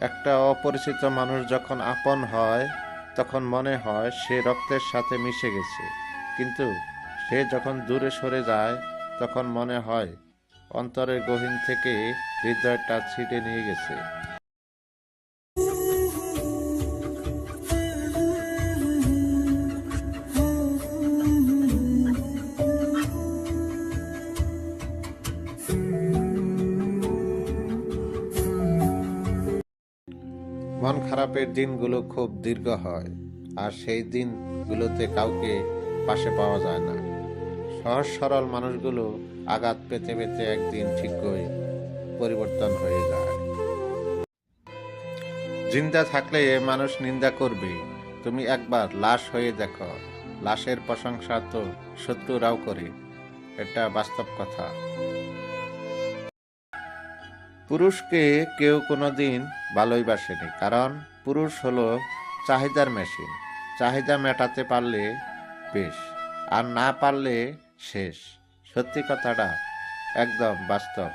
একটা অপরিচিত মানুষ যখন আপন হয়, তখন মনে হয় সে রক্তের সাথে মিশে গেছে। কিন্তু সে যখন দূরে সরে যায়, তখন মনে হয় অন্তরের গহীন থেকে হৃদয়টা ছিটে নিয়ে গেছে। মন খারাপের দিনগুলো খুব দীর্ঘ হয়, আর সেই দিনগুলোতে কাউকে পাশে পাওয়া যায় না। সহজ সরল মানুষগুলো আঘাত পেতে পেতে একদিন ঠিকই পরিবর্তন হয়ে যায়। জিন্দা থাকলে মানুষ নিন্দা করবে। তুমি একবার লাশ হয়ে দেখো। লাশের প্রশংসা তো শত্রুরাও করে। এটা বাস্তব কথা। পুরুষকে কেউ কোনোদিন ভালোই বাসেনি, কারণ পুরুষ হলো চাহিদার মেশিন চাহিদা মেটাতে পারলে বেশ, আর না পারলে শেষ। সত্যি কথাটা একদম বাস্তব।